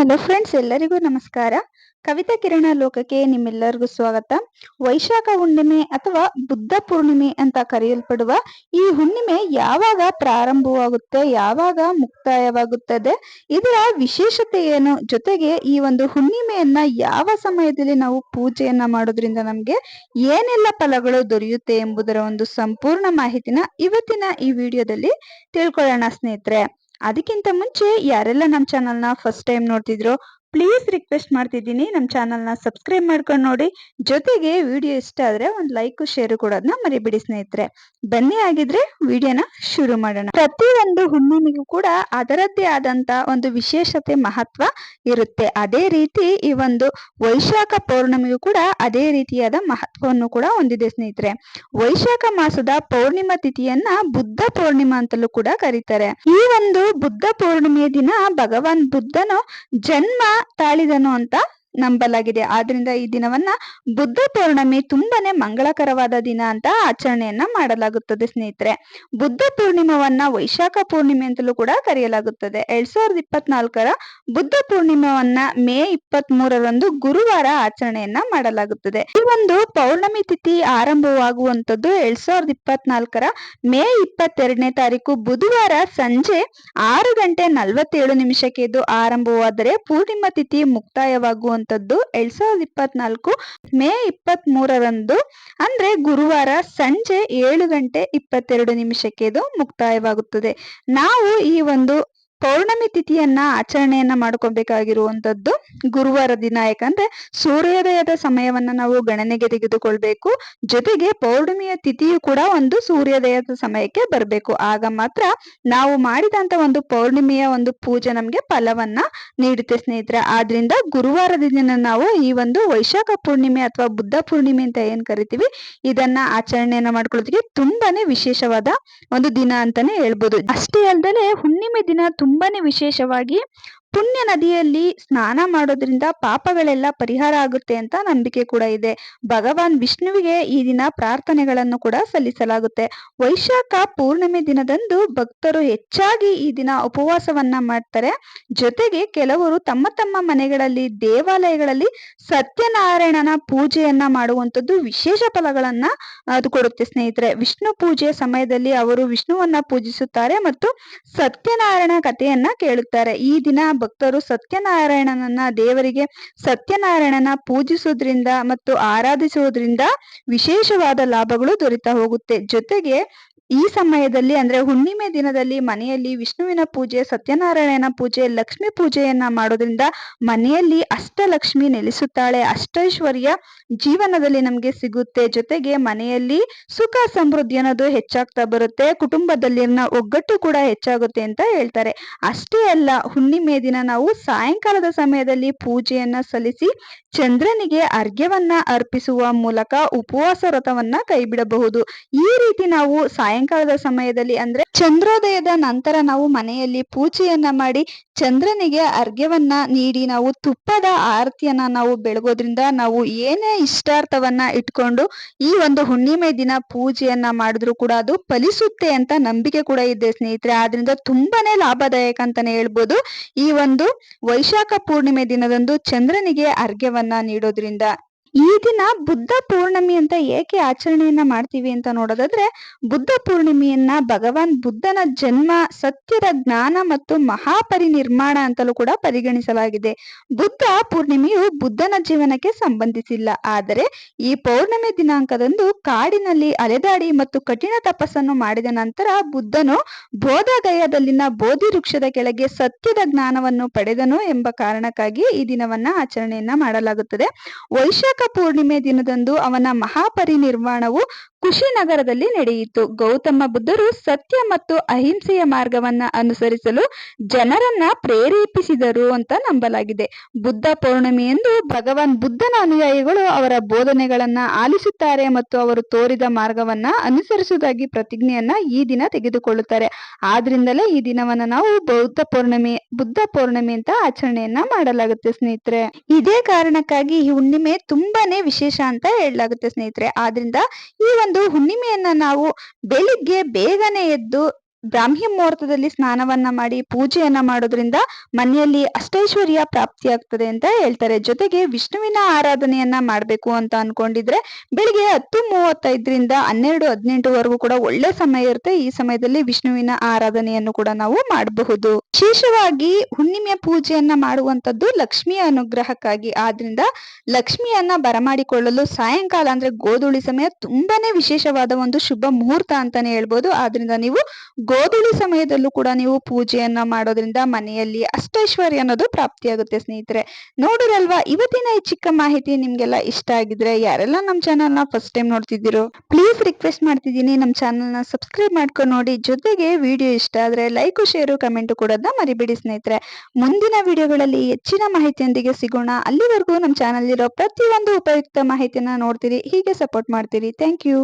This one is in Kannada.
ಹಲೋ ಫ್ರೆಂಡ್ಸ್ ಎಲ್ಲರಿಗೂ ನಮಸ್ಕಾರ. ಕವಿತಾ ಕಿರಣ ಲೋಕಕ್ಕೆ ನಿಮ್ಮೆಲ್ಲರಿಗೂ ಸ್ವಾಗತ. ವೈಶಾಖ ಹುಣ್ಣಿಮೆ ಅಥವಾ ಬುದ್ಧ ಪೂರ್ಣಿಮೆ ಅಂತ ಕರೆಯಲ್ಪಡುವ ಈ ಹುಣ್ಣಿಮೆ ಯಾವಾಗ ಪ್ರಾರಂಭವಾಗುತ್ತೆ, ಯಾವಾಗ ಮುಕ್ತಾಯವಾಗುತ್ತದೆ, ಇದರ ವಿಶೇಷತೆ ಏನು ಜೊತೆಗೆ ಈ ಒಂದು ಹುಣ್ಣಿಮೆಯನ್ನ ಯಾವ ಸಮಯದಲ್ಲಿ ನಾವು ಪೂಜೆಯನ್ನ ಮಾಡೋದ್ರಿಂದ ನಮ್ಗೆ ಏನೆಲ್ಲ ಫಲಗಳು ದೊರೆಯುತ್ತೆ ಎಂಬುದರ ಒಂದು ಸಂಪೂರ್ಣ ಮಾಹಿತಿನ ಇವತ್ತಿನ ಈ ವಿಡಿಯೋದಲ್ಲಿ ತಿಳ್ಕೊಳ್ಳೋಣ ಸ್ನೇಹಿತರೆ. ಅದಕ್ಕಿಂತ ಮುಂಚೆ ಯಾರೆಲ್ಲ ನಮ್ಮ ಚಾನಲ್ನ ಫಸ್ಟ್ ಟೈಮ್ ನೋಡ್ತಿದ್ರು ಪ್ಲೀಸ್ ರಿಕ್ವೆಸ್ಟ್ ಮಾಡ್ತಿದ್ದೀನಿ. ನಮ್ಮ ಚಾನಲ್ನ ಸಬ್ಸ್ಕ್ರೈಬ್ ಮಾಡ್ಕೊಂಡು ನೋಡಿ. ಜೊತೆಗೆ ವಿಡಿಯೋ ಇಷ್ಟ ಆದ್ರೆ ಒಂದು ಲೈಕ್ ಶೇರ್ ಕೊಡೋದನ್ನ ಮರಿಬಿಡಿ ಸ್ನೇಹಿತರೆ. ಬನ್ನಿ ಆಗಿದ್ರೆ ವಿಡಿಯೋನ ಶುರು ಮಾಡೋಣ. ಪ್ರತಿ ಒಂದು ಹುಣ್ಣಿಮೆಗೂ ಕೂಡ ಅದರದ್ದೇ ಆದಂತ ಒಂದು ವಿಶೇಷತೆ ಮಹತ್ವ ಇರುತ್ತೆ. ಅದೇ ರೀತಿ ಈ ಒಂದು ವೈಶಾಖ ಪೌರ್ಣಮಿಗೂ ಕೂಡ ಅದೇ ರೀತಿಯಾದ ಮಹತ್ವವನ್ನು ಕೂಡ ಹೊಂದಿದೆ ಸ್ನೇಹಿತರೆ. ವೈಶಾಖ ಮಾಸದ ಪೌರ್ಣಿಮಾ ತಿಥಿಯನ್ನ ಬುದ್ಧ ಪೌರ್ಣಿಮಾ ಅಂತಲೂ ಕೂಡ ಕರೀತಾರೆ. ಈ ಒಂದು ಬುದ್ಧ ಪೌರ್ಣಿಮೆಯ ದಿನ ಭಗವಾನ್ ಬುದ್ಧನು ಜನ್ಮ ತಾಳಿದನು ಅಂತ ನಂಬಲಾಗಿದೆ. ಆದ್ರಿಂದ ಈ ದಿನವನ್ನ ಬುದ್ಧ ಪೌರ್ಣಮಿ ತುಂಬಾನೇ ಮಂಗಳಕರವಾದ ದಿನ ಅಂತ ಆಚರಣೆಯನ್ನ ಮಾಡಲಾಗುತ್ತದೆ ಸ್ನೇಹಿತರೆ. ಬುದ್ಧ ಪೂರ್ಣಿಮವನ್ನ ವೈಶಾಖ ಪೂರ್ಣಿಮೆ ಅಂತಲೂ ಕೂಡ ಕರೆಯಲಾಗುತ್ತದೆ. ಎರಡ್ ಸಾವಿರದ ಇಪ್ಪತ್ನಾಲ್ಕರ ಬುದ್ಧ ಪೂರ್ಣಿಮವನ್ನ ಮೇ ಇಪ್ಪತ್ತ್ ಮೂರರಂದು ಗುರುವಾರ ಆಚರಣೆಯನ್ನ ಮಾಡಲಾಗುತ್ತದೆ. ಈ ಒಂದು ಪೌರ್ಣಮಿ ತಿಥಿ ಆರಂಭವಾಗುವಂತದ್ದು ಎರಡ್ ಸಾವಿರದ ಇಪ್ಪತ್ನಾಲ್ಕರ ಮೇ ಇಪ್ಪತ್ತೆರಡನೇ ತಾರೀಕು. ಬುಧವಾರ ಸಂಜೆ ಆರು ಗಂಟೆ ನಲವತ್ತೇಳು ನಿಮಿಷಕ್ಕೆ ಇದು ಆರಂಭವಾದರೆ ಪೂರ್ಣಿಮಾ ತಿಥಿ ಮುಕ್ತಾಯವಾಗುವಂತದ್ದು ಎರಡ್ ಸಾವಿರದ ಇಪ್ಪತ್ನಾಲ್ಕು ಮೇ ಇಪ್ಪತ್ತ್ ಮೂರರಂದು ಅಂದ್ರೆ ಗುರುವಾರ ಸಂಜೆ ಏಳು ಗಂಟೆ ಇಪ್ಪತ್ತೆರಡು ನಿಮಿಷಕ್ಕೆ ಇದು ಮುಕ್ತಾಯವಾಗುತ್ತದೆ. ನಾವು ಈ ಒಂದು ಪೌರ್ಣಮಿ ತಿಥಿಯನ್ನ ಆಚರಣೆಯನ್ನ ಮಾಡ್ಕೋಬೇಕಾಗಿರುವಂತದ್ದು ಗುರುವಾರ ದಿನ. ಯಾಕಂದ್ರೆ ಸೂರ್ಯೋದಯದ ಸಮಯವನ್ನ ನಾವು ಗಣನೆಗೆ ತೆಗೆದುಕೊಳ್ಬೇಕು. ಜೊತೆಗೆ ಪೌರ್ಣಮಿಯ ತಿಥಿಯು ಕೂಡ ಒಂದು ಸೂರ್ಯೋದಯದ ಸಮಯಕ್ಕೆ ಬರಬೇಕು. ಆಗ ಮಾತ್ರ ನಾವು ಮಾಡಿದಂತ ಒಂದು ಪೌರ್ಣಿಮೆಯ ಒಂದು ಪೂಜೆ ನಮ್ಗೆ ಫಲವನ್ನ ನೀಡುತ್ತೆ ಸ್ನೇಹಿತರೆ. ಆದ್ರಿಂದ ಗುರುವಾರದ ದಿನ ನಾವು ಈ ಒಂದು ವೈಶಾಖ ಪೂರ್ಣಿಮೆ ಅಥವಾ ಬುದ್ಧ ಪೂರ್ಣಿಮೆ ಅಂತ ಏನ್ ಕರಿತೀವಿ, ಇದನ್ನ ಆಚರಣೆಯನ್ನ ಮಾಡ್ಕೊಳ್ಳೋದಕ್ಕೆ ತುಂಬಾನೇ ವಿಶೇಷವಾದ ಒಂದು ದಿನ ಅಂತಾನೆ ಹೇಳ್ಬೋದು. ಅಷ್ಟೇ ಅಲ್ಲದೆ ಹುಣ್ಣಿಮೆ ದಿನ ತುಂಬಾನೇ ವಿಶೇಷವಾಗಿ ಪುಣ್ಯ ನದಿಯಲ್ಲಿ ಸ್ನಾನ ಮಾಡೋದ್ರಿಂದ ಪಾಪಗಳೆಲ್ಲ ಪರಿಹಾರ ಆಗುತ್ತೆ ಅಂತ ನಂಬಿಕೆ ಕೂಡ ಇದೆ. ಭಗವಾನ್ ವಿಷ್ಣುವಿಗೆ ಈ ದಿನ ಪ್ರಾರ್ಥನೆಗಳನ್ನು ಕೂಡ ಸಲ್ಲಿಸಲಾಗುತ್ತೆ. ವೈಶಾಖ ಪೂರ್ಣಿಮೆ ದಿನದಂದು ಭಕ್ತರು ಹೆಚ್ಚಾಗಿ ಈ ದಿನ ಉಪವಾಸವನ್ನ ಮಾಡ್ತಾರೆ. ಜೊತೆಗೆ ಕೆಲವರು ತಮ್ಮ ತಮ್ಮ ಮನೆಗಳಲ್ಲಿ, ದೇವಾಲಯಗಳಲ್ಲಿ ಸತ್ಯನಾರಾಯಣನ ಪೂಜೆಯನ್ನ ಮಾಡುವಂಥದ್ದು ವಿಶೇಷ ಫಲಗಳನ್ನ ಅದು ಕೊಡುತ್ತೆ ಸ್ನೇಹಿತರೆ. ವಿಷ್ಣು ಪೂಜೆಯ ಸಮಯದಲ್ಲಿ ಅವರು ವಿಷ್ಣುವನ್ನ ಪೂಜಿಸುತ್ತಾರೆ ಮತ್ತು ಸತ್ಯನಾರಾಯಣ ಕಥೆಯನ್ನ ಕೇಳುತ್ತಾರೆ. ಈ ದಿನ ಭಕ್ತರು ಸತ್ಯನಾರಾಯಣನನ್ನ ದೇವರಿಗೆ ಸತ್ಯನಾರಾಯಣನ ಪೂಜಿಸುವುದರಿಂದ ಮತ್ತು ಆರಾಧಿಸುವುದರಿಂದ ವಿಶೇಷವಾದ ಲಾಭಗಳು ದೊರೀತಾ ಹೋಗುತ್ತೆ. ಜೊತೆಗೆ ಈ ಸಮಯದಲ್ಲಿ ಅಂದ್ರೆ ಹುಣ್ಣಿಮೆ ದಿನದಲ್ಲಿ ಮನೆಯಲ್ಲಿ ವಿಷ್ಣುವಿನ ಪೂಜೆ ಸತ್ಯನಾರಾಯಣನ ಪೂಜೆ, ಲಕ್ಷ್ಮಿ ಪೂಜೆಯನ್ನ ಮಾಡೋದ್ರಿಂದ ಮನೆಯಲ್ಲಿ ಅಷ್ಟಲಕ್ಷ್ಮಿ ನೆಲೆಸುತ್ತಾಳೆ. ಅಷ್ಟೈಶ್ವರ್ಯ ಜೀವನದಲ್ಲಿ ನಮ್ಗೆ ಸಿಗುತ್ತೆ. ಜೊತೆಗೆ ಮನೆಯಲ್ಲಿ ಸುಖ ಸಮೃದ್ಧಿ ಅನ್ನೋದು ಹೆಚ್ಚಾಗ್ತಾ ಬರುತ್ತೆ. ಕುಟುಂಬದಲ್ಲಿನ ಒಗ್ಗಟ್ಟು ಕೂಡ ಹೆಚ್ಚಾಗುತ್ತೆ ಅಂತ ಹೇಳ್ತಾರೆ. ಅಷ್ಟೇ ಅಲ್ಲ, ಹುಣ್ಣಿಮೆ ದಿನ ನಾವು ಸಾಯಂಕಾಲದ ಸಮಯದಲ್ಲಿ ಪೂಜೆಯನ್ನ ಸಲ್ಲಿಸಿ ಚಂದ್ರನಿಗೆ ಅರ್ಘ್ಯವನ್ನ ಅರ್ಪಿಸುವ ಮೂಲಕ ಉಪವಾಸ ವ್ರತವನ್ನ ಕೈಬಿಡಬಹುದು. ಈ ರೀತಿ ನಾವು ಸಾಯಂಕಾಲದ ಸಮಯದಲ್ಲಿ ಅಂದ್ರೆ ಚಂದ್ರೋದಯದ ನಂತರ ನಾವು ಮನೆಯಲ್ಲಿ ಪೂಜೆಯನ್ನ ಮಾಡಿ ಚಂದ್ರನಿಗೆ ಅರ್ಘ್ಯವನ್ನ ನೀಡಿ ನಾವು ತುಪ್ಪದ ಆರತಿಯನ್ನ ನಾವು ಬೆಳಗೋದ್ರಿಂದ ನಾವು ಏನೇ ಇಷ್ಟಾರ್ಥವನ್ನ ಇಟ್ಕೊಂಡು ಈ ಒಂದು ಹುಣ್ಣಿಮೆ ದಿನ ಪೂಜೆಯನ್ನ ಮಾಡಿದ್ರು ಕೂಡ ಅದು ಫಲಿಸುತ್ತೆ ಅಂತ ನಂಬಿಕೆ ಕೂಡ ಇದೆ ಸ್ನೇಹಿತರೆ. ಆದ್ರಿಂದ ತುಂಬಾನೇ ಲಾಭದಾಯಕ ಅಂತಾನೆ ಹೇಳ್ಬೋದು. ಈ ಒಂದು ವೈಶಾಖ ಪೂರ್ಣಿಮೆ ದಿನದಂದು ಚಂದ್ರನಿಗೆ ಅರ್ಘ್ಯವನ್ನ ನೀಡೋದ್ರಿಂದ ಈ ದಿನ ಬುದ್ಧ ಪೂರ್ಣಮಿ ಅಂತ ಏಕೆ ಆಚರಣೆಯನ್ನ ಮಾಡ್ತೀವಿ ಅಂತ ನೋಡೋದಾದ್ರೆ, ಬುದ್ಧ ಪೂರ್ಣಿಮೆಯನ್ನ ಭಗವಾನ್ ಬುದ್ಧನ ಜನ್ಮ, ಸತ್ಯದ ಜ್ಞಾನ ಮತ್ತು ಮಹಾಪರಿನಿರ್ಮಾಣ ಅಂತಲೂ ಕೂಡ ಪರಿಗಣಿಸಲಾಗಿದೆ. ಬುದ್ಧ ಪೂರ್ಣಿಮೆಯು ಬುದ್ಧನ ಜೀವನಕ್ಕೆ ಸಂಬಂಧಿಸಿಲ್ಲ. ಆದರೆ ಈ ಪೌರ್ಣಮಿ ದಿನಾಂಕದಂದು ಕಾಡಿನಲ್ಲಿ ಅಲೆದಾಡಿ ಮತ್ತು ಕಠಿಣ ತಪಸ್ಸನ್ನು ಮಾಡಿದ ನಂತರ ಬುದ್ಧನು ಬೋಧಗಯದಲ್ಲಿನ ಬೋಧಿ ವೃಕ್ಷದ ಕೆಳಗೆ ಸತ್ಯದ ಜ್ಞಾನವನ್ನು ಪಡೆದನು ಎಂಬ ಕಾರಣಕ್ಕಾಗಿ ಈ ದಿನವನ್ನ ಆಚರಣೆಯನ್ನ ಮಾಡಲಾಗುತ್ತದೆ. ವೈಶಾಖ ಪೂರ್ಣಿಮೆ ದಿನದಂದು ಅವನ ಮಹಾಪರಿನಿರ್ವಾಣವು ಕುಶಿನಗರದಲ್ಲಿ ನಡೆಯಿತು. ಗೌತಮ ಬುದ್ಧರು ಸತ್ಯ ಮತ್ತು ಅಹಿಂಸೆಯ ಮಾರ್ಗವನ್ನ ಅನುಸರಿಸಲು ಜನರನ್ನ ಪ್ರೇರೇಪಿಸಿದರು ಅಂತ ನಂಬಲಾಗಿದೆ. ಬುದ್ಧ ಪೌರ್ಣಿಮೆಯಂದು ಭಗವಾನ್ ಬುದ್ಧನ ಅನುಯಾಯಿಗಳು ಅವರ ಬೋಧನೆಗಳನ್ನ ಆಲಿಸುತ್ತಾರೆ ಮತ್ತು ಅವರು ತೋರಿದ ಮಾರ್ಗವನ್ನ ಅನುಸರಿಸುವುದಾಗಿ ಪ್ರತಿಜ್ಞೆಯನ್ನ ಈ ದಿನ ತೆಗೆದುಕೊಳ್ಳುತ್ತಾರೆ. ಆದ್ರಿಂದಲೇ ಈ ದಿನವನ್ನ ನಾವು ಬೌದ್ಧ ಪೌರ್ಣಿಮೆ, ಬುದ್ಧ ಪೌರ್ಣಿಮೆ ಅಂತ ಆಚರಣೆಯನ್ನ ಮಾಡಲಾಗುತ್ತೆ ಸ್ನೇಹಿತರೆ. ಇದೇ ಕಾರಣಕ್ಕಾಗಿ ಈ ಹುಣ್ಣಿಮೆ ತುಂಬಾನೇ ವಿಶೇಷ ಅಂತ ಹೇಳಲಾಗುತ್ತೆ ಸ್ನೇಹಿತರೆ. ಆದ್ರಿಂದ ಈ ಹುಣ್ಣಿಮೆಯನ್ನ ನಾವು ಬೆಳಿಗ್ಗೆ ಬೇಗನೆ ಎದ್ದು ಬ್ರಾಹ್ಮಿ ಮುಹೂರ್ತದಲ್ಲಿ ಸ್ನಾನವನ್ನ ಮಾಡಿ ಪೂಜೆಯನ್ನ ಮಾಡೋದ್ರಿಂದ ಮನೆಯಲ್ಲಿ ಅಷ್ಟೈಶ್ವರ್ಯ ಪ್ರಾಪ್ತಿಯಾಗ್ತದೆ ಅಂತ ಹೇಳ್ತಾರೆ. ಜೊತೆಗೆ ವಿಷ್ಣುವಿನ ಆರಾಧನೆಯನ್ನ ಮಾಡಬೇಕು ಅಂತ ಅನ್ಕೊಂಡಿದ್ರೆ ಬೆಳಿಗ್ಗೆ ಹತ್ತು ಮೂವತ್ತೈದರಿಂದ ಹನ್ನೆರಡು ಹದಿನೆಂಟುವರೆಗೂ ಕೂಡ ಒಳ್ಳೆ ಸಮಯ ಇರುತ್ತೆ. ಈ ಸಮಯದಲ್ಲಿ ವಿಷ್ಣುವಿನ ಆರಾಧನೆಯನ್ನು ಕೂಡ ನಾವು ಮಾಡಬಹುದು. ವಿಶೇಷವಾಗಿ ಹುಣ್ಣಿಮೆ ಪೂಜೆಯನ್ನ ಮಾಡುವಂತದ್ದು ಲಕ್ಷ್ಮಿಯ ಅನುಗ್ರಹಕ್ಕಾಗಿ. ಆದ್ರಿಂದ ಲಕ್ಷ್ಮಿಯನ್ನ ಬರಮಾಡಿಕೊಳ್ಳಲು ಸಾಯಂಕಾಲ ಅಂದ್ರೆ ಗೋಧುಳಿ ಸಮಯ ತುಂಬಾನೇ ವಿಶೇಷವಾದ ಒಂದು ಶುಭ ಮುಹೂರ್ತ ಅಂತಾನೆ ಹೇಳ್ಬೋದು. ಆದ್ರಿಂದ ನೀವು ಗೋಧುಳಿ ಸಮಯದಲ್ಲೂ ಕೂಡ ನೀವು ಪೂಜೆಯನ್ನ ಮಾಡೋದ್ರಿಂದ ಮನೆಯಲ್ಲಿ ಅಷ್ಟೈಶ್ವರ್ಯ ಅನ್ನೋದು ಪ್ರಾಪ್ತಿಯಾಗುತ್ತೆ ಸ್ನೇಹಿತರೆ. ನೋಡಿರಲ್ವಾ, ಇವತ್ತಿನ ಈ ಚಿಕ್ಕ ಮಾಹಿತಿ ನಿಮ್ಗೆಲ್ಲ ಇಷ್ಟ ಆಗಿದ್ರೆ ಯಾರೆಲ್ಲ ನಮ್ಮ ಚಾನಲ್ನ ಫಸ್ಟ್ ಟೈಮ್ ನೋಡ್ತಿದ್ದೀರೋ ಪ್ಲೀಸ್ ರಿಕ್ವೆಸ್ಟ್ ಮಾಡ್ತಿದ್ದೀನಿ. ನಮ್ಮ ನ ಸಬ್ಸ್ಕ್ರೈಬ್ ಮಾಡ್ಕೊಂಡು ನೋಡಿ. ಜೊತೆಗೆ ವಿಡಿಯೋ ಇಷ್ಟ ಆದ್ರೆ ಲೈಕ್ ಶೇರು ಕಮೆಂಟ್ ಕೊಡೋದನ್ನ ಮರಿಬೇಡಿ ಸ್ನೇಹಿತರೆ. ಮುಂದಿನ ವಿಡಿಯೋಗಳಲ್ಲಿ ಹೆಚ್ಚಿನ ಮಾಹಿತಿಯೊಂದಿಗೆ ಸಿಗೋಣ. ಅಲ್ಲಿವರೆಗೂ ನಮ್ಮ ಚಾನಲ್ ಇರೋ ಪ್ರತಿಯೊಂದು ಉಪಯುಕ್ತ ಮಾಹಿತಿಯನ್ನ ನೋಡ್ತೀರಿ, ಹೀಗೆ ಸಪೋರ್ಟ್ ಮಾಡ್ತೀರಿ. Thank you